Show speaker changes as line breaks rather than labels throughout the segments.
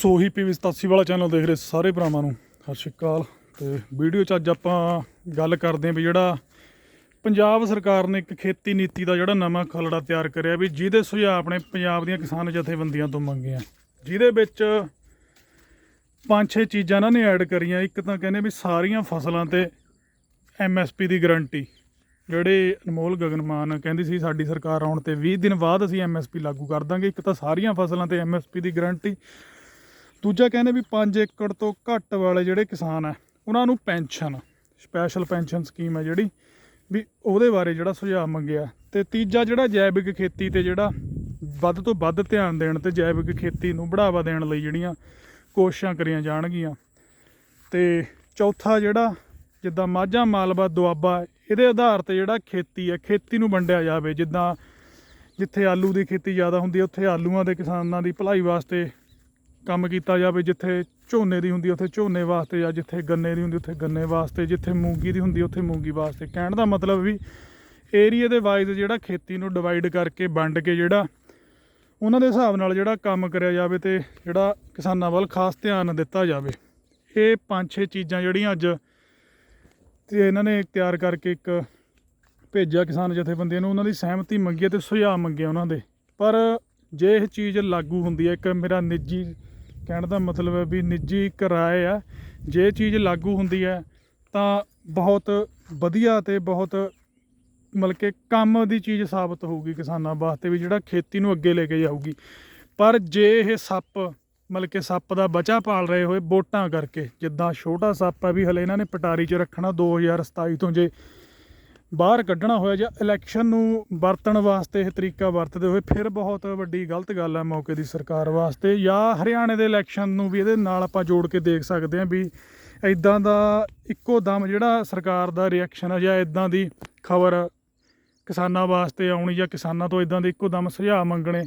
ਸੋਹੀ PV 87 ਵਾਲਾ channel ਦੇਖ ਰਹੇ ਸਾਰੇ ਭਰਾਵਾਂ ਨੂੰ। ਸਤਿ ਸ਼੍ਰੀ ਅਕਾਲ। ਤੇ ਵੀਡੀਓ 'ਚ ਅੱਜ ਆਪਾਂ ਗੱਲ ਕਰਦੇ ਹਾਂ ਵੀ ਜਿਹੜਾ ਪੰਜਾਬ ਸਰਕਾਰ ਨੇ ਇੱਕ ਖੇਤੀ ਨੀਤੀ ਦਾ ਜਿਹੜਾ ਨਵਾਂ ਖਲੜਾ ਤਿਆਰ ਕਰਿਆ ਵੀ ਜਿਹਦੇ ਸੁਝਾਅ ਆਪਣੇ ਪੰਜਾਬ ਦੀਆਂ ਕਿਸਾਨ ਜਥੇਬੰਦੀਆਂ ਤੋਂ ਮੰਗੇ ਆ। ਜਿਹਦੇ ਵਿੱਚ ਪੰਜ ਛੇ ਚੀਜ਼ਾਂ ਇਹਨਾਂ ਨੇ ਐਡ ਕਰੀਆਂ। ਇੱਕ ਤਾਂ ਕਹਿੰਦੇ ਵੀ ਸਾਰੀਆਂ ਫਸਲਾਂ ਤੇ ਐਮਐਸਪੀ ਦੀ ਗਾਰੰਟੀ ਜਿਹੜੇ ਅਨਮੋਲ ਗਗਨਮਾਨ ਕਹਿੰਦੀ ਸੀ, ਸਾਡੀ ਸਰਕਾਰ ਆਉਣ ਤੇ 20 ਦਿਨ ਬਾਅਦ ਅਸੀਂ ਐਮਐਸਪੀ ਲਾਗੂ ਕਰ ਦਾਂਗੇ। ਇੱਕ ਤਾਂ ਸਾਰੀਆਂ ਫਸਲਾਂ ਤੇ ਐਮਐਸਪੀ ਦੀ ਗਾਰੰਟੀ ਦੂਜਾ ਕਹਿੰਦੇ ਵੀ 5 ਏਕੜ ਤੋਂ ਘੱਟ ਵਾਲੇ ਜਿਹੜੇ ਕਿਸਾਨ ਆ, ਉਹਨਾਂ ਨੂੰ ਪੈਨਸ਼ਨ ਸਪੈਸ਼ਲ ਪੈਨਸ਼ਨ ਸਕੀਮ ਹੈ ਜਿਹੜੀ, ਵੀ ਉਹਦੇ ਬਾਰੇ ਜਿਹੜਾ ਸੁਝਾਅ ਮੰਗਿਆ। ਤੇ ਤੀਜਾ ਜਿਹੜਾ ਜੈਵਿਕ ਖੇਤੀ ਤੇ ਜਿਹੜਾ ਵੱਧ ਤੋਂ ਵੱਧ ਧਿਆਨ ਦੇਣ ਤੇ ਜੈਵਿਕ ਖੇਤੀ ਨੂੰ ਬੜਾਵਾ ਦੇਣ ਲਈ ਜਿਹੜੀਆਂ ਕੋਸ਼ਿਸ਼ਾਂ ਕਰੀਆਂ ਜਾਣਗੀਆਂ। ਤੇ ਚੌਥਾ ਜਿਹੜਾ, ਜਿੱਦਾਂ ਮਾਝਾ, ਮਾਲਵਾ, ਦੁਆਬਾ, ਇਹਦੇ ਆਧਾਰ ਤੇ ਜਿਹੜਾ ਖੇਤੀ ਹੈ ਖੇਤੀ ਨੂੰ ਵੰਡਿਆ ਜਾਵੇ। ਜਿੱਦਾਂ ਜਿੱਥੇ ਆਲੂ ਦੀ ਖੇਤੀ ਜ਼ਿਆਦਾ ਹੁੰਦੀ ਹੈ ਉੱਥੇ ਆਲੂਆਂ ਦੇ ਕਿਸਾਨਾਂ ਦੀ ਭਲਾਈ ਵਾਸਤੇ ਕੰਮ ਕੀਤਾ ਜਾਵੇ ਜਿੱਥੇ ਝੋਨੇ ਦੀ ਹੁੰਦੀ, ਉੱਥੇ ਝੋਨੇ ਵਾਸਤੇ ਜਾਂ ਜਿੱਥੇ ਗੰਨੇ ਦੀ ਹੁੰਦੀ, ਉੱਥੇ ਗੰਨੇ ਵਾਸਤੇ, ਜਿੱਥੇ ਮੂੰਗੀ ਦੀ ਹੁੰਦੀ, ਉੱਥੇ ਮੂੰਗੀ ਵਾਸਤੇ। ਕਹਿਣ ਦਾ ਮਤਲਬ ਵੀ ਏਰੀਆ ਦੇ ਵਾਈਜ਼ ਜਿਹੜਾ ਖੇਤੀ ਨੂੰ ਡਿਵਾਈਡ ਕਰਕੇ ਵੰਡ ਕੇ ਜਿਹੜਾ ਉਹਨਾਂ ਦੇ ਹਿਸਾਬ ਨਾਲ ਜਿਹੜਾ ਕੰਮ ਕਰਿਆ ਜਾਵੇ ਤੇ ਜਿਹੜਾ ਕਿਸਾਨਾਂ ਵੱਲ ਖਾਸ ਧਿਆਨ ਦਿੱਤਾ ਜਾਵੇ। ਇਹ ਪੰਜ ਛੇ ਚੀਜ਼ਾਂ ਜਿਹੜੀਆਂ ਅੱਜ ਤੇ ਇਹਨਾਂ ਨੇ ਤਿਆਰ ਕਰਕੇ ਇੱਕ ਭੇਜਿਆ ਕਿਸਾਨ ਜਥੇਬੰਦੀਆਂ ਨੂੰ, ਉਹਨਾਂ ਦੀ ਸਹਿਮਤੀ ਮੰਗੀ ਹੈ ਤੇ ਸੁਝਾਅ ਮੰਗੇ ਉਹਨਾਂ ਦੇ। ਪਰ ਜੇ ਇਹ ਚੀਜ਼ ਲਾਗੂ ਹੁੰਦੀ ਹੈ, ਇੱਕ ਮੇਰਾ ਨਿੱਜੀ ਕਹਿਣ ਦਾ ਮਤਲਬ ਹੈ ਵੀ ਨਿੱਜੀ ਕਿਰਾਏ ਆ, ਜੇ ਚੀਜ਼ ਲਾਗੂ ਹੁੰਦੀ ਹੈ, ਤਾਂ ਬਹੁਤ ਵਧੀਆ ਤੇ ਬਹੁਤ ਮਤਲਬ ਕਿ ਕੰਮ ਦੀ ਚੀਜ਼ ਸਾਬਤ ਹੋਊਗੀ ਕਿਸਾਨਾਂ ਵਾਸਤੇ ਵੀ, ਜਿਹੜਾ ਖੇਤੀ ਨੂੰ ਅੱਗੇ ਲੈ ਕੇ ਜਾਊਗੀ। ਪਰ ਜੇ ਇਹ ਸੱਪ, ਮਤਲਬ ਕਿ ਸੱਪ ਦਾ ਬਚਾ ਪਾਲ ਰਹੇ ਹੋਏ ਵੋਟਾਂ ਕਰਕੇ, ਜਿੱਦਾਂ ਛੋਟਾ ਸੱਪ ਹੈ ਵੀ ਹਲੇ ਇਹਨਾਂ ਨੇ ਪਟਾਰੀ 'ਚ ਰੱਖਣਾ 2027 ਤੋਂ ਜੇ ਬਾਹਰ ਕੱਢਣਾ ਹੋਇਆ ਜਾਂ ਇਲੈਕਸ਼ਨ ਨੂੰ ਵਰਤਣ ਵਾਸਤੇ ਇਹ ਤਰੀਕਾ ਵਰਤਦੇ ਹੋਏ ਫਿਰ ਬਹੁਤ ਵੱਡੀ ਗਲਤ ਗੱਲ ਹੈ ਮੌਕੇ ਦੀ ਸਰਕਾਰ ਵਾਸਤੇ, ਜਾਂ ਹਰਿਆਣੇ ਦੇ ਇਲੈਕਸ਼ਨ ਨੂੰ ਵੀ ਇਹਦੇ ਨਾਲ ਆਪਾਂ ਜੋੜ ਕੇ ਦੇਖ ਸਕਦੇ ਹਾਂ ਵੀ ਇਦਾਂ ਦਾ ਇੱਕੋ ਦਮ ਜਿਹੜਾ ਸਰਕਾਰ ਦਾ ਰਿਐਕਸ਼ਨ ਹੈ ਜਾਂ ਇਦਾਂ ਦੀ ਖਬਰ ਕਿਸਾਨਾਂ ਵਾਸਤੇ ਆਉਣੀ ਜਾਂ ਕਿਸਾਨਾਂ ਤੋਂ ਇਦਾਂ ਦੇ ਇੱਕੋ ਦਮ ਸੁਝਾਅ ਮੰਗਣੇ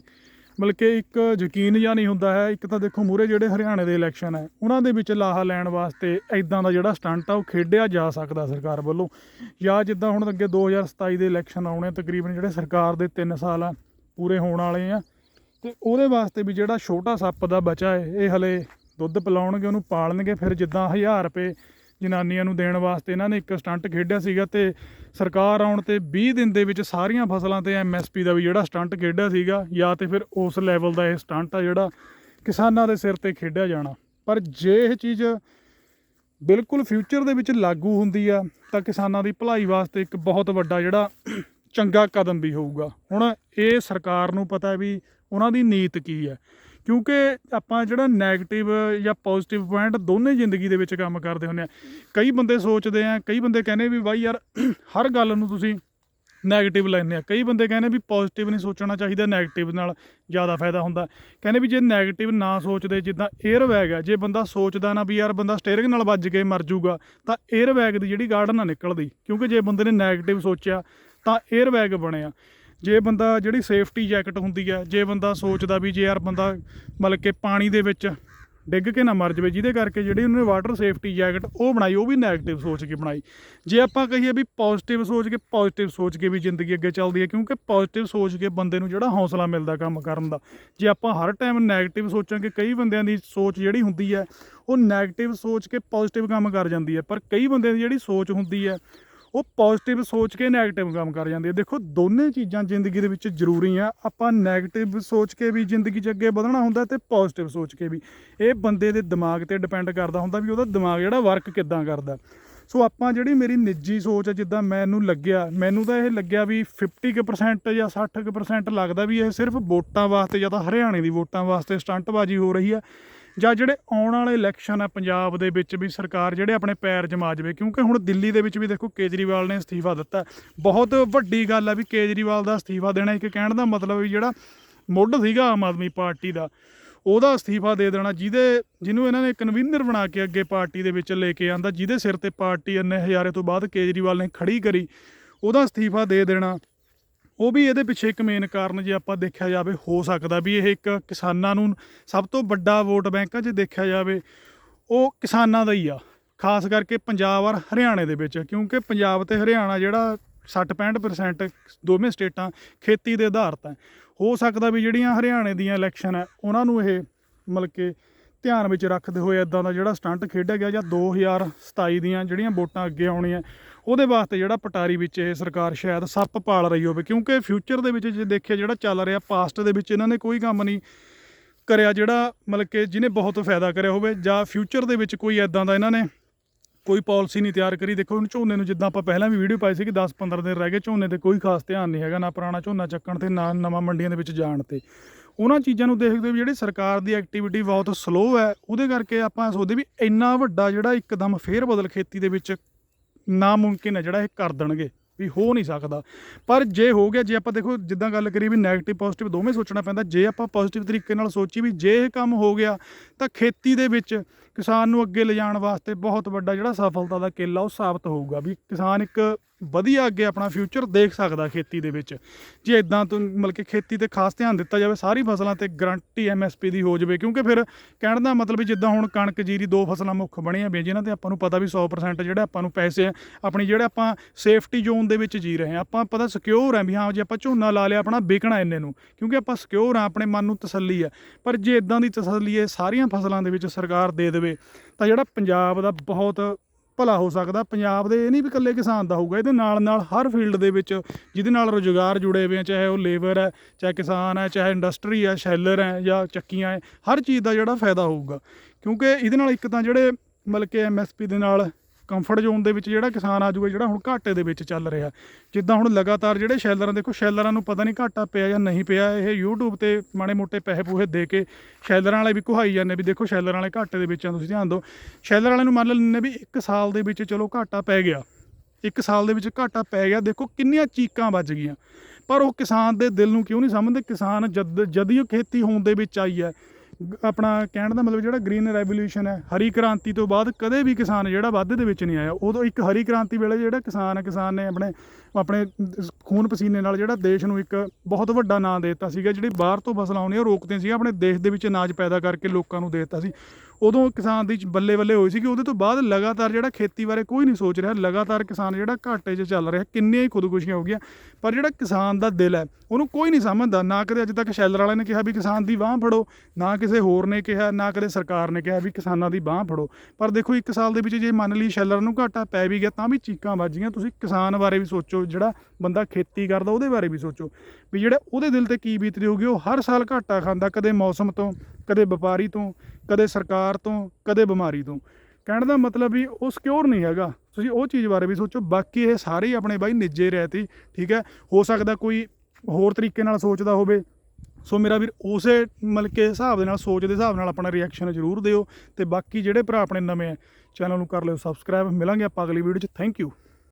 ਮਤਲਬ ਕਿ ਇੱਕ ਯਕੀਨ ਜਾਂ ਨਹੀਂ ਹੁੰਦਾ ਹੈ। ਇੱਕ ਤਾਂ ਦੇਖੋ ਮੂਰੇ ਜਿਹੜੇ ਹਰਿਆਣੇ ਦੇ ਇਲੈਕਸ਼ਨ ਹੈ, ਉਹਨਾਂ ਦੇ ਵਿੱਚ ਲਾਹਾ ਲੈਣ ਵਾਸਤੇ ਇਦਾਂ ਦਾ ਜਿਹੜਾ ਸਟੰਟ ਆ, ਉਹ ਖੇਡਿਆ ਜਾ ਸਕਦਾ ਸਰਕਾਰ ਵੱਲੋਂ। ਜਾਂ ਜਿੱਦਾਂ ਹੁਣ ਅੱਗੇ 2027 ਦੇ ਇਲੈਕਸ਼ਨ ਆਉਣੇ ਤਕਰੀਬਨ ਜਿਹੜੇ ਸਰਕਾਰ ਦੇ 3 ਸਾਲ ਆ, ਪੂਰੇ ਹੋਣ ਵਾਲੇ ਆ। ਤੇ ਉਹਦੇ ਵਾਸਤੇ ਵੀ ਜਿਹੜਾ ਛੋਟਾ ਸੱਪ ਦਾ ਬਚਾ ਹੈ, ਇਹ ਹਲੇ ਦੁੱਧ ਪਿਲਾਉਣਗੇ, ਉਹਨੂੰ ਪਾਲਣਗੇ, ਫਿਰ ਜਿੱਦਾਂ 1000 ਰੁਪਏ ਜਨਾਨੀਆਂ ਨੂੰ ਦੇਣ ਵਾਸਤੇ ਇਹਨਾਂ ਨੇ ਇੱਕ ਸਟੰਟ ਖੇਡਿਆ ਸੀਗਾ ਤੇ ਸਰਕਾਰ ਆਉਣ ਤੇ 20 ਦਿਨ ਦੇ ਵਿੱਚ ਸਾਰੀਆਂ ਫਸਲਾਂ ਤੇ ਐਮਐਸਪੀ ਦਾ ਵੀ ਜਿਹੜਾ ਸਟੰਟ ਖੇਡਿਆ ਸੀਗਾ, ਜਾਂ ਤੇ ਫਿਰ ਉਸ ਲੈਵਲ ਦਾ ਇਹ ਸਟੰਟ ਆ ਜਿਹੜਾ ਕਿਸਾਨਾਂ ਦੇ ਸਿਰ ਤੇ ਖੇਡਿਆ ਜਾਣਾ। ਪਰ ਜੇ ਇਹ ਚੀਜ਼ ਬਿਲਕੁਲ ਫਿਊਚਰ ਦੇ ਵਿੱਚ ਲਾਗੂ ਹੁੰਦੀ ਆ, ਤਾਂ ਕਿਸਾਨਾਂ ਦੀ ਭਲਾਈ ਵਾਸਤੇ ਇੱਕ ਬਹੁਤ ਵੱਡਾ ਜਿਹੜਾ ਚੰਗਾ ਕਦਮ ਵੀ ਹੋਊਗਾ। ਹੁਣ ਇਹ ਸਰਕਾਰ ਨੂੰ ਪਤਾ ਵੀ ਉਹਨਾਂ ਦੀ ਨੀਤ ਕੀ ਹੈ। ਕਿਉਂਕਿ ਆਪਾਂ ਜਿਹੜਾ ਨੈਗੇਟਿਵ ਜਾਂ ਪੋਜ਼ਿਟਿਵ ਪੁਆਇੰਟ ਦੋਨੇ ਜ਼ਿੰਦਗੀ ਦੇ ਵਿੱਚ ਕੰਮ ਕਰਦੇ ਹੁੰਦੇ ਆ। ਕਈ ਬੰਦੇ ਸੋਚਦੇ ਆ, ਕਈ ਬੰਦੇ ਕਹਿੰਦੇ ਵੀ ਬਾਈ ਯਾਰ ਹਰ ਗੱਲ ਨੂੰ ਤੁਸੀਂ ਨੈਗੇਟਿਵ ਲੈਂਦੇ ਆ। ਕਈ ਬੰਦੇ ਕਹਿੰਦੇ ਵੀ ਪੋਜ਼ਿਟਿਵ ਨਹੀਂ ਸੋਚਣਾ ਚਾਹੀਦਾ ਨੈਗੇਟਿਵ ਨਾਲ ਜ਼ਿਆਦਾ ਫਾਇਦਾ ਹੁੰਦਾ। ਕਹਿੰਦੇ ਵੀ ਜੇ ਨੈਗੇਟਿਵ ਨਾ ਸੋਚਦੇ, ਜਿੱਦਾਂ 에ਅਰ ਬੈਗ ਆ, ਜੇ ਬੰਦਾ ਸੋਚਦਾ ਨਾ ਵੀ ਯਾਰ ਬੰਦਾ ਸਟੀਅਰਿੰਗ ਨਾਲ ਵੱਜ ਕੇ ਮਰ ਜਾਊਗਾ ਤਾਂ 에ਅਰਬੈਗ ਦੀ ਜਿਹੜੀ ਗਾਰਡ ਨਾ ਨਿਕਲਦੀ। ਕਿਉਂਕਿ ਜੇ ਬੰਦੇ ਨੇ ਨੈਗੇਟਿਵ ਸੋਚਿਆ, ਤਾਂ 에ਅਰਬੈਗ ਬਣਿਆ। ਜੇ ਬੰਦਾ ਜਿਹੜੀ ਸੇਫਟੀ ਜੈਕਟ ਹੁੰਦੀ ਆ, ਜੇ ਬੰਦਾ ਸੋਚਦਾ ਵੀ ਜੇ ਯਾਰ ਬੰਦਾ ਮਤਲਬ ਕਿ ਪਾਣੀ ਦੇ ਵਿੱਚ ਡਿੱਗ ਕੇ ਨਾ ਮਰ ਜਵੇ, ਜਿਹਦੇ ਕਰਕੇ ਜਿਹੜੀ ਉਹਨੇ ਵਾਟਰ ਸੇਫਟੀ ਜੈਕਟ ਉਹ ਬਣਾਈ, ਉਹ ਵੀ ਨੈਗੇਟਿਵ ਸੋਚ ਕੇ ਬਣਾਈ। ਜੇ ਆਪਾਂ ਕਹੀਏ ਵੀ ਪੋਜ਼ਿਟਿਵ ਸੋਚ ਕੇ ਪੋਜ਼ਿਟਿਵ ਸੋਚ ਕੇ ਵੀ ਜ਼ਿੰਦਗੀ ਅੱਗੇ ਚੱਲਦੀ ਹੈ ਕਿਉਂਕਿ ਪੋਜ਼ਿਟਿਵ ਸੋਚ ਕੇ ਬੰਦੇ ਨੂੰ ਜਿਹੜਾ ਹੌਸਲਾ ਮਿਲਦਾ ਕੰਮ ਕਰਨ ਦਾ। ਜੇ ਆਪਾਂ ਹਰ ਟਾਈਮ ਨੈਗੇਟਿਵ ਸੋਚਾਂ ਕਿ ਕਈ ਬੰਦਿਆਂ ਦੀ ਸੋਚ ਜਿਹੜੀ ਹੁੰਦੀ ਹੈ ਉਹ ਨੈਗੇਟਿਵ ਸੋਚ ਕੇ ਪੋਜ਼ਿਟਿਵ ਕੰਮ ਕਰ ਜਾਂਦੀ ਹੈ ਪਰ ਕਈ ਬੰਦਿਆਂ ਦੀ ਜਿਹੜੀ ਸੋਚ ਹੁੰਦੀ ਹੈ ਉਹ ਪੋਜ਼ਿਟਿਵ ਸੋਚ ਕੇ 네ਗੇਟਿਵ ਕੰਮ ਕਰ ਜਾਂਦੀ ਹੈ। ਦੇਖੋ, ਦੋਨੇ ਚੀਜ਼ਾਂ ਜ਼ਿੰਦਗੀ ਦੇ ਵਿੱਚ ਜ਼ਰੂਰੀ ਆ। ਆਪਾਂ 네ਗੇਟਿਵ ਸੋਚ ਕੇ ਵੀ ਜ਼ਿੰਦਗੀ 'ਚ ਅੱਗੇ ਵਧਣਾ ਹੁੰਦਾ ਤੇ ਪੋਜ਼ਿਟਿਵ ਸੋਚ ਕੇ ਵੀ। ਇਹ ਬੰਦੇ ਦੇ ਦਿਮਾਗ ਤੇ ਡਿਪੈਂਡ ਕਰਦਾ ਹੁੰਦਾ ਵੀ ਉਹਦਾ ਦਿਮਾਗ ਜਿਹੜਾ ਵਰਕ ਕਿੱਦਾਂ ਕਰਦਾ। ਸੋ ਆਪਾਂ ਜਿਹੜੀ ਮੇਰੀ ਨਿੱਜੀ ਸੋਚ ਹੈ ਜਿੱਦਾਂ ਮੈਨੂੰ ਲੱਗਿਆ, ਮੈਨੂੰ ਤਾਂ ਇਹ ਲੱਗਿਆ ਵੀ 50% ਜਾਂ 60% ਲੱਗਦਾ ਵੀ ਇਹ ਸਿਰਫ ਵੋਟਾਂ ਵਾਸਤੇ ਜਾਂ ਤਾਂ ਹਰਿਆਣੇ ਦੀ ਵੋਟਾਂ ਵਾਸਤੇ ਸਟੰਟਬਾਜ਼ੀ ਹੋ ਰਹੀ ਹੈ ਜਾਂ ਜਿਹੜੇ ਆਉਣ ਵਾਲੇ ਇਲੈਕਸ਼ਨ ਆ ਪੰਜਾਬ ਦੇ ਵਿੱਚ ਵੀ ਸਰਕਾਰ ਜਿਹੜੇ ਆਪਣੇ ਪੈਰ ਜਮਾ ਜਾਵੇ, ਕਿਉਂਕਿ ਹੁਣ ਦਿੱਲੀ ਦੇ ਵਿੱਚ ਵੀ ਦੇਖੋ ਕੇਜਰੀਵਾਲ ਨੇ ਅਸਤੀਫਾ ਦਿੱਤਾ। ਬਹੁਤ ਵੱਡੀ ਗੱਲ ਆ ਵੀ ਕੇਜਰੀਵਾਲ ਦਾ ਅਸਤੀਫਾ ਦੇਣਾ, ਇੱਕ ਕਹਿਣ ਦਾ ਮਤਲਬ ਵੀ ਜਿਹੜਾ ਮੁੱਢ ਸੀਗਾ ਆਮ ਆਦਮੀ ਪਾਰਟੀ ਦਾ, ਉਹਦਾ ਅਸਤੀਫਾ ਦੇ ਦੇਣਾ, ਜਿਹਦੇ, ਜਿਹਨੂੰ ਇਹਨਾਂ ਨੇ ਕਨਵੀਨਰ ਬਣਾ ਕੇ ਅੱਗੇ ਪਾਰਟੀ ਦੇ ਵਿੱਚ ਲੈ ਕੇ ਆਂਦਾ, ਜਿਹਦੇ ਸਿਰ ਤੇ ਪਾਰਟੀ ਇੰਨੇ ਹਜ਼ਾਰੇ ਤੋਂ ਬਾਅਦ ਕੇਜਰੀਵਾਲ ਨੇ ਖੜੀ ਕਰੀ, ਉਹਦਾ ਅਸਤੀਫਾ ਦੇ ਦੇਣਾ। ਉਹ ਵੀ ਇਹਦੇ ਪਿੱਛੇ ਇੱਕ ਮੇਨ ਕਾਰਨ ਜੇ ਆਪਾਂ ਦੇਖਿਆ ਜਾਵੇ, ਹੋ ਸਕਦਾ ਵੀ ਇਹ ਇੱਕ ਕਿਸਾਨਾਂ ਨੂੰ ਸਭ ਤੋਂ ਵੱਡਾ ਵੋਟ ਬੈਂਕ ਆ, ਜੇ ਦੇਖਿਆ ਜਾਵੇ, ਉਹ ਕਿਸਾਨਾਂ ਦਾ ਹੀ ਆ। ਖਾਸ ਕਰਕੇ ਪੰਜਾਬ ਔਰ ਹਰਿਆਣੇ ਦੇ ਵਿੱਚ, ਕਿਉਂਕਿ ਪੰਜਾਬ ਤੇ ਹਰਿਆਣਾ ਜਿਹੜਾ 60-65% ਦੋਵੇਂ ਸਟੇਟਾਂ ਖੇਤੀ ਦੇ ਆਧਾਰਿਤ ਹੈ ਹੋ ਸਕਦਾ ਵੀ ਜਿਹੜੀਆਂ ਹਰਿਆਣੇ ਦੀਆਂ ਇਲੈਕਸ਼ਨ ਹੈ ਉਹਨਾਂ ਨੂੰ ਇਹ ਮਤਲਬ ਕਿ ਧਿਆਨ ਵਿੱਚ ਰੱਖਦੇ ਹੋਏ ਇਦਾਂ ਦਾ ਜਿਹੜਾ ਸਟੰਟ ਖੇਡਿਆ ਗਿਆ ਜਾਂ 2027 ਦੀਆਂ ਜਿਹੜੀਆਂ ਵੋਟਾਂ ਅੱਗੇ ਆਉਣੀਆਂ, ਉਹਦੇ ਵਾਸਤੇ ਜਿਹੜਾ ਪਟਾਰੀ ਵਿੱਚ ਇਹ ਸਰਕਾਰ ਸ਼ਾਇਦ ਸੱਪ ਪਾਲ ਰਹੀ ਹੋਵੇ, ਕਿਉਂਕਿ ਫਿਊਚਰ ਦੇ ਵਿੱਚ ਜੇ ਦੇਖਿਆ ਜਿਹੜਾ ਚੱਲ ਰਿਹਾ ਪਾਸਟ ਦੇ ਵਿੱਚ ਇਹਨਾਂ ਨੇ ਕੋਈ ਕੰਮ ਨਹੀਂ ਕਰਿਆ ਜਿਹੜਾ ਮਤਲਬ ਕਿ ਜਿਹਨੇ ਬਹੁਤ ਫਾਇਦਾ ਕਰਿਆ ਹੋਵੇ ਜਾਂ ਫਿਊਚਰ ਦੇ ਵਿੱਚ ਕੋਈ ਐਦਾਂ ਦਾ ਇਹਨਾਂ ਨੇ ਕੋਈ ਪਾਲਿਸੀ ਨਹੀਂ ਤਿਆਰ ਕਰੀ। ਦੇਖੋ ਹੁਣ ਝੋਨੇ ਨੂੰ ਜਿੱਦਾਂ ਆਪਾਂ ਪਹਿਲਾਂ ਵੀ ਵੀਡੀਓ ਪਾਈ ਸੀ ਕਿ 10-15 ਦਿਨ ਰਹਿ ਗਏ, ਝੋਨੇ ਤੇ ਕੋਈ ਖਾਸ ਧਿਆਨ ਨਹੀਂ ਹੈਗਾ, ਨਾ ਪੁਰਾਣਾ ਝੋਨਾ ਚੱਕਣ ਤੇ ਨਾ ਨਵਾਂ ਮੰਡੀਆਂ ਦੇ ਵਿੱਚ ਜਾਣ ਤੇ। ਉਹਨਾਂ ਚੀਜ਼ਾਂ ਨੂੰ ਦੇਖਦੇ ਵੀ ਜਿਹੜੀ ਸਰਕਾਰ ਦੀ ਐਕਟੀਵਿਟੀ ਬਹੁਤ ਸਲੋ ਹੈ, ਉਹਦੇ ਕਰਕੇ ਆਪਾਂ ਸੋਚਦੇ ਵੀ ਇੰਨਾ ਵੱਡਾ ਜਿਹੜਾ ਇੱਕਦਮ ਫੇਰ ਬਦਲ ਖੇਤੀ ਦੇ ਵਿੱਚ ਨਾਮੁਮਕਿਨ ਹੈ ਜਿਹੜਾ ਇਹ ਕਰ ਦੇਣਗੇ, ਵੀ ਹੋ ਨਹੀਂ ਸਕਦਾ। ਪਰ ਜੇ ਹੋ ਗਿਆ, ਜੇ ਆਪਾਂ ਦੇਖੋ, ਜਿੱਦਾਂ ਗੱਲ ਕਰੀ ਵੀ 네ਗੇਟਿਵ ਪੋਜ਼ਿਟਿਵ ਦੋਵੇਂ ਸੋਚਣਾ ਪੈਂਦਾ, ਜੇ ਆਪਾਂ ਪੋਜ਼ਿਟਿਵ ਤਰੀਕੇ ਨਾਲ ਸੋਚੀ ਵੀ ਜੇ ਇਹ ਕੰਮ ਹੋ ਗਿਆ, ਤਾਂ ਖੇਤੀ ਦੇ ਵਿੱਚ ਕਿਸਾਨ ਨੂੰ ਅੱਗੇ ਲਿਜਾਣ ਵਾਸਤੇ ਬਹੁਤ ਵੱਡਾ ਜਿਹੜਾ ਸਫਲਤਾ ਦਾ ਕਿੱਲਾ ਉਹ ਸਾਬਤ ਹੋਊਗਾ ਵੀ ਕਿਸਾਨ ਇੱਕ ਵਧੀਆ ਅੱਗੇ ਆਪਣਾ ਫਿਊਚਰ ਦੇਖ ਸਕਦਾ ਖੇਤੀ ਦੇ ਵਿੱਚ। ਜੇ ਇਦਾਂ ਤੋਂ ਮਤਲਬ ਕਿ ਖੇਤੀ ਤੇ ਖਾਸ ਧਿਆਨ ਦਿੱਤਾ ਜਾਵੇ, ਸਾਰੀ ਫਸਲਾਂ ਤੇ ਗਰੰਟੀ ਐਮਐਸਪੀ ਦੀ ਹੋ ਜਾਵੇ, ਕਿਉਂਕਿ ਫਿਰ ਕਹਿਣ ਦਾ ਮਤਲਬ ਵੀ ਜਿੱਦਾਂ ਹੁਣ ਕਣਕ ਜੀਰੀ ਦੋ ਫਸਲਾਂ ਮੁੱਖ ਬਣੀਆਂ ਵੀ ਜਿਨ੍ਹਾਂ ਤੇ ਆਪਾਂ ਨੂੰ ਪਤਾ ਵੀ 100% ਜਿਹੜਾ ਆਪਾਂ ਨੂੰ ਪੈਸੇ ਆ, ਆਪਣੀ ਜਿਹੜੇ ਆਪਾਂ ਸੇਫਟੀ ਜ਼ੋਨ ਦੇ ਵਿੱਚ ਜੀ ਰਹੇ ਹਾਂ ਆਪਾਂ ਪਤਾ ਸਿਕਿਉਰ ਹੈ ਵੀ ਹਾਂ, ਜੇ ਆਪਾਂ ਝੋਨਾ ਲਾ ਲਿਆ ਆਪਣਾ ਵਿਕਣਾ ਇੰਨੇ ਨੂੰ, ਕਿਉਂਕਿ ਆਪਾਂ ਸਿਕਿਉਰ ਆ, ਆਪਣੇ ਮਨ ਨੂੰ ਤਸੱਲੀ ਹੈ ਪਰ ਜੇ ਇਦਾਂ ਦੀ ਤਸੱਲੀ ਇਹ ਸਾਰੀਆਂ ਫਸਲਾਂ ਦੇ ਵਿੱਚ ਸਰਕਾਰ ਦੇ ਦੇਵੇ ਤਾਂ ਜਿਹੜਾ ਪੰਜਾਬ ਦਾ ਬਹੁਤ ਭਲਾ ਹੋ ਸਕਦਾ। ਪੰਜਾਬ ਦੇ ਇਹ ਨਹੀਂ ਵੀ ਇਕੱਲੇ ਕਿਸਾਨ ਦਾ ਹੋਊਗਾ, ਇਹਦੇ ਨਾਲ ਨਾਲ ਹਰ ਫੀਲਡ ਦੇ ਵਿੱਚ ਜਿਹਦੇ ਨਾਲ ਰੁਜ਼ਗਾਰ ਜੁੜੇ ਹੋਏ ਆ, ਚਾਹੇ ਉਹ ਲੇਬਰ ਹੈ, ਚਾਹੇ ਕਿਸਾਨ ਹੈ, ਚਾਹੇ ਇੰਡਸਟਰੀ ਹੈ, ਸ਼ੈਲਰ ਹੈ ਜਾਂ ਚੱਕੀਆਂ ਹੈ, ਹਰ ਚੀਜ਼ ਦਾ ਜਿਹੜਾ ਫਾਇਦਾ ਹੋਊਗਾ। ਕਿਉਂਕਿ ਇਹਦੇ ਨਾਲ ਇੱਕ ਤਾਂ ਜਿਹੜੇ ਮਤਲਬ ਕਿ ਐਮਐਸਪੀ ਦੇ ਨਾਲ ਕੰਫਰਟ ਜ਼ੋਨ ਦੇ ਵਿੱਚ ਜਿਹੜਾ ਕਿਸਾਨ ਆਜੂਗਾ ਜਿਹੜਾ ਹੁਣ ਘਾਟੇ ਦੇ ਵਿੱਚ ਚੱਲ ਰਿਹਾ। ਜਿੱਦਾਂ ਹੁਣ ਲਗਾਤਾਰ ਜਿਹੜੇ ਸ਼ੈਲਰਾਂ, ਦੇਖੋ ਸ਼ੈਲਰਾਂ ਨੂੰ ਪਤਾ ਨਹੀਂ ਘਾਟਾ ਪਿਆ ਜਾਂ ਨਹੀਂ ਪਿਆ, ਇਹ YouTube ਤੇ ਮਾੜੇ ਮੋਟੇ ਪੈਸੇ ਪੂਹੇ ਦੇ ਕੇ ਸ਼ੈਲਰਾਂ ਵਾਲੇ ਵੀ ਕੁਹਾਈ ਜਾਂਦੇ ਵੀ ਦੇਖੋ ਸ਼ੈਲਰਾਂ ਵਾਲੇ ਘਾਟੇ ਦੇ ਵਿੱਚ ਆ, ਤੁਸੀਂ ਧਿਆਨ ਦਿਓ। ਸ਼ੈਲਰ ਵਾਲਿਆਂ ਨੂੰ ਮੰਨ ਲੈਂਦੇ ਵੀ ਇੱਕ ਸਾਲ ਦੇ ਵਿੱਚ ਚਲੋ ਘਾਟਾ ਪੈ ਗਿਆ। ਇੱਕ ਸਾਲ ਦੇ ਵਿੱਚ ਘਾਟਾ ਪੈ ਗਿਆ, ਦੇਖੋ ਕਿੰਨੀਆਂ ਚੀਕਾਂ ਵੱਜ ਗਈਆਂ। ਪਰ ਉਹ ਕਿਸਾਨ ਦੇ ਦਿਲ ਨੂੰ ਕਿਉਂ ਨਹੀਂ ਸਮਝਦੇ? ਕਿਸਾਨ ਜਦ ਜਦ ਹੀ ਉਹ ਖੇਤੀ ਹੋਣ ਦੇ ਵਿੱਚ ਆਈ ਹੈ ਆਪਣਾ ਕਹਿਣ ਦਾ ਮਤਲਬ ਜਿਹੜਾ ਗ੍ਰੀਨ ਰੈਵੋਲੂਸ਼ਨ ਹੈ, ਹਰੀ ਕ੍ਰਾਂਤੀ ਤੋਂ ਬਾਅਦ ਕਦੇ ਵੀ ਕਿਸਾਨ ਜਿਹੜਾ ਵਾਧੇ ਦੇ ਵਿੱਚ ਨਹੀਂ ਆਇਆ। ਉਦੋਂ ਇੱਕ ਹਰੀ ਕ੍ਰਾਂਤੀ ਵੇਲੇ ਜਿਹੜਾ ਕਿਸਾਨ ਹੈ ਕਿਸਾਨ ਨੇ ਆਪਣੇ ਆਪਣੇ ਖੂਨ ਪਸੀਨੇ ਨਾਲ ਜਿਹੜਾ ਦੇਸ਼ ਨੂੰ ਇੱਕ ਬਹੁਤ ਵੱਡਾ ਨਾਂ ਦੇ ਦਿੱਤਾ ਸੀਗਾ, ਜਿਹੜੀ ਬਾਹਰ ਤੋਂ ਫਸਲਾਂ ਆਉਣੀਆਂ ਰੋਕਦੇ ਸੀ ਆਪਣੇ ਦੇਸ਼ ਦੇ ਵਿੱਚ ਅਨਾਜ ਪੈਦਾ ਕਰਕੇ ਲੋਕਾਂ ਨੂੰ ਦੇ ਦਿੱਤਾ ਸੀ। ਉਦੋਂ ਕਿਸਾਨ ਦੀ ਬੱਲੇ ਬੱਲੇ ਹੋਈ ਸੀ ਕਿ ਉਹਦੇ ਤੋਂ ਬਾਅਦ ਲਗਾਤਾਰ ਜਿਹੜਾ ਖੇਤੀ ਬਾਰੇ ਕੋਈ ਨਹੀਂ ਸੋਚ ਰਿਹਾ, ਲਗਾਤਾਰ ਕਿਸਾਨ ਜਿਹੜਾ ਘਾਟੇ 'ਚ ਚੱਲ ਰਿਹਾ, ਕਿੰਨੀਆਂ ਹੀ ਖੁਦਕੁਸ਼ੀਆਂ ਹੋ ਗਈਆਂ, ਪਰ ਜਿਹੜਾ ਕਿਸਾਨ ਦਾ ਦਿਲ ਹੈ, ਉਹਨੂੰ ਕੋਈ ਨਹੀਂ ਸਮਝਦਾ, ਨਾ ਕਦੇ ਅੱਜ ਤੱਕ ਸ਼ੈਲਰ ਵਾਲਿਆਂ ਨੇ ਕਿਹਾ ਵੀ ਕਿਸਾਨ ਦੀ ਬਾਹ ਫੜੋ, ਨਾ ਕਿਸੇ ਹੋਰ ਨੇ ਕਿਹਾ, ਨਾ ਕਦੇ ਸਰਕਾਰ ਨੇ ਕਿਹਾ ਵੀ ਕਿਸਾਨਾਂ ਦੀ ਬਾਹ ਫੜੋ। ਪਰ ਦੇਖੋ, ਇੱਕ ਸਾਲ ਦੇ ਵਿੱਚ ਜੇ ਮੰਨ ਲਈ ਸ਼ੈਲਰ ਨੂੰ ਘਾਟਾ ਪੈ ਵੀ ਗਿਆ, ਤਾਂ ਵੀ ਚੀਕਾਂ ਵੱਜੀਆਂ ਤੁਸੀਂ ਕਿਸਾਨ ਬਾਰੇ ਵੀ ਸੋਚੋ, ਜਿਹੜਾ ਬੰਦਾ ਖੇਤੀ ਕਰਦਾ, ਉਹਦੇ ਬਾਰੇ ਵੀ ਸੋਚੋ। ਵੀ ਜਿਹੜਾ ਉਹਦੇ ਦਿਲ ਤੇ ਕੀ ਬੀਤਦੀ ਹੋਊਗੀ, ਉਹ ਹਰ ਸਾਲ ਘਾਟਾ ਖਾਂਦਾ, ਕਦੇ ਮੌਸਮ ਤੋਂ, ਕਦੇ ਵਪਾਰੀ ਤੋਂ, ਕਦੇ ਸਰਕਾਰ ਤੋਂ, ਕਦੇ ਬਿਮਾਰੀ ਤੋਂ। ਕਹਿਣ ਦਾ ਮਤਲਬ ਵੀ ਉਹ ਸਿਕਿਉਰ ਨਹੀਂ ਹੈਗਾ। ਤੁਸੀਂ ਉਹ ਚੀਜ਼ ਬਾਰੇ ਵੀ ਸੋਚੋ। ਬਾਕੀ ਇਹ ਸਾਰੇ ਹੀ ਆਪਣੇ ਬਾਈ ਨਿੱਜੇ ਰਹਿਤੀ, ਠੀਕ ਹੈ? ਹੋ ਸਕਦਾ ਕੋਈ ਹੋਰ ਤਰੀਕੇ ਨਾਲ ਸੋਚਦਾ ਹੋਵੇ। ਸੋ ਮੇਰਾ ਵੀਰ ਉਸੇ ਮਤਲਬ ਕੇ ਹਿਸਾਬ ਦੇ ਨਾਲ, ਸੋਚ ਦੇ ਹਿਸਾਬ ਨਾਲ ਆਪਣਾ ਰਿਐਕਸ਼ਨ ਜ਼ਰੂਰ ਦਿਓ। ਤੇ ਬਾਕੀ ਜਿਹੜੇ ਭਰਾ ਆਪਣੇ ਨਵੇਂ ਆ, ਚੈਨਲ ਨੂੰ ਕਰ ਲਿਓ ਸਬਸਕ੍ਰਾਈਬ ਮਿਲਾਂਗੇ ਆਪਾਂ ਅਗਲੀ ਵੀਡੀਓ 'ਚ। Thank you